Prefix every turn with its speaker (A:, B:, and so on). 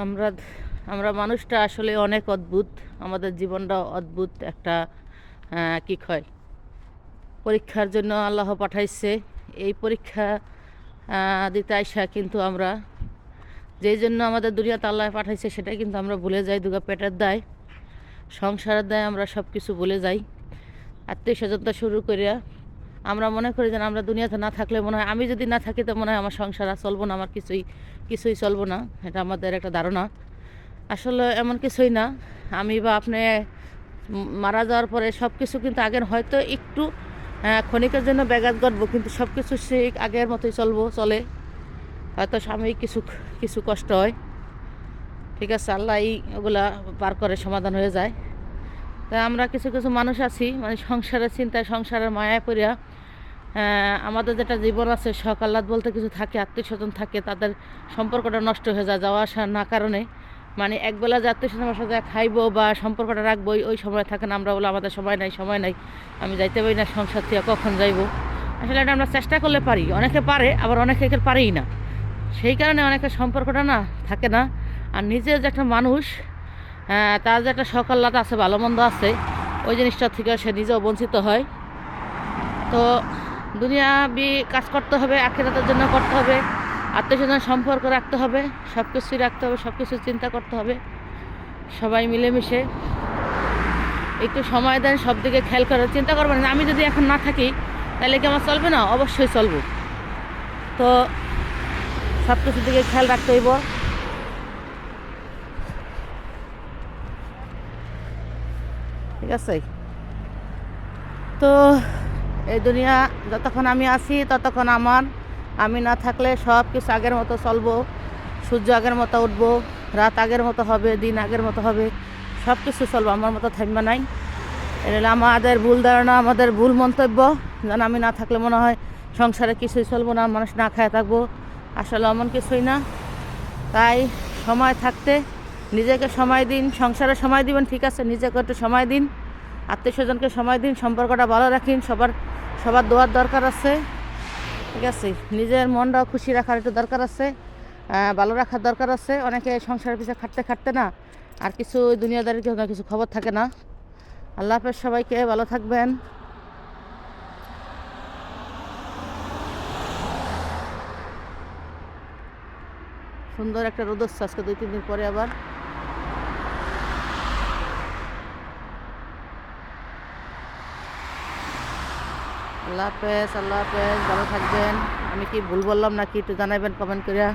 A: আমরা আমরা মানুষটা আসলে অনেক অদ্ভুত। আমাদের জীবনটা অদ্ভুত একটা কি কয়, পরীক্ষার জন্য আল্লাহ পাঠাইছে। এই পরীক্ষা দিতে আইসা কিন্তু আমরা, যেই জন্য আমাদের দুনিয়াতে আল্লাহ পাঠাইছে সেটা কিন্তু আমরা ভুলে যাই, দুগা পেটের দায়। সংসারের দায় আমরা সব কিছু ভুলে যাই। আত্মীয় স্বজনতা শুরু করিয়া আমরা মনে করি যে আমরা দুনিয়াতে না থাকলে মনে হয়, আমি যদি না থাকি তো মনে হয় আমার সংসার আর চলবো না, আমার কিছুই কিছুই চলবো না। এটা আমাদের একটা ধারণা। আসলে এমন কিছুই না। আমি বা আপনি মারা যাওয়ার পরে সব কিছু কিন্তু আগের হয়তো একটু ক্ষণিকের জন্য ব্যাঘাত ঘটবো, কিন্তু সব কিছু সেই আগের মতোই চলবো, চলে। হয়তো সাময়িক কিছু কিছু কষ্ট হয়। ঠিক আছে, আল্লাহ ওগুলা পার করে সমাধান হয়ে যায়। তা আমরা কিছু কিছু মানুষ আছি মানে সংসারের চিন্তায়, সংসারের মায়ায় পড়িয়া আমাদের যেটা জীবন আছে আহ্লাদ বলতে কিছু থাকে, আত্মীয় স্বজন থাকে, তাদের সম্পর্কটা নষ্ট হয়ে যায়, যাওয়া আসা না কারণে। মানে একবেলা যে আত্মীয় স্বজনের সাথে খাইবো বা সম্পর্কটা রাখব, ওই- ওই সময় থাকে না। আমরা বলে, আমাদের সময় নাই সময় নাই। আমি যাইতে পারি না, সংসার থেকে কখন যাইবো? আসলে এটা আমরা চেষ্টা করলে পারি। অনেকে পারে, আবার অনেকে পারেই না। সেই কারণে অনেকের সম্পর্কটা না, থাকে না। আর নিজের যে একটা মানুষ তার যে একটা সকাল্লাত আছে, ভালো মন্দ আছে, ওই জিনিসটা থেকে সে নিজেও বঞ্চিত হয়। তো দুনিয়া বি কাজ করতে হবে, আখেরাতের জন্য করতে হবে আত্মীয় স্বজন সম্পর্ক রাখতে হবে সব কিছুই রাখতে হবে সব কিছু চিন্তা করতে হবে, সবাই মিলেমিশে একটু সময় দেন সব দিকে খেয়াল করে চিন্তা করবেন না, আমি যদি এখন না থাকি, তাহলে কি আমার চলবে না? অবশ্যই চলবো। তো সব কিছুর দিকে খেয়াল রাখতে হইব। ঠিক আছে? তো এই দুনিয়া, যতক্ষণ আমি আছি, ততক্ষণ আমার। আমি না থাকলে সব কিছু আগের মতো চলবো। সূর্য আগের মতো উঠবো, রাত আগের মতো হবে, দিন আগের মতো হবে। সব কিছু চলবো, আমার মতো থাকবে নাই। এটা আমাদের ভুল ধারণা, আমাদের ভুল মন্তব্য। যেন আমি না থাকলে মনে হয় সংসারে কিছুই চলবো না, মানুষ না খায় থাকব। আসলে এমন কিছুই না। তাই সময় থাকতে নিজেকে সময় দিন, সংসারে সময় দিবেন, ঠিক আছে? নিজেকে একটু সময় দিন। আত্মীয় স্বজনকে সময় দিন, সম্পর্কটা ভালো রাখিন, সবার সবার দোয়ার দরকার আছে। ঠিক আছে? নিজের মনটাও খুশি রাখার একটু দরকার আছে ভালো রাখার দরকার আছে। অনেকে সংসারের পিছিয়ে খাটতে খাটতে না, আর কিছু দুনিয়াদারির কেউ না কিছু খবর থাকে না। আল্লাহ হাফেজ, সবাইকে ভালো থাকবেন। সুন্দর একটা রোদ হচ্ছে আজকে দুই, তিন দিন পরে আবার। আল্লাহ হাফেজ আল্লাহ হাফেজ, ভালো থাকবেন। আমি কি ভুল বললাম নাকি একটু জানাবেন কমেন্ট করিয়া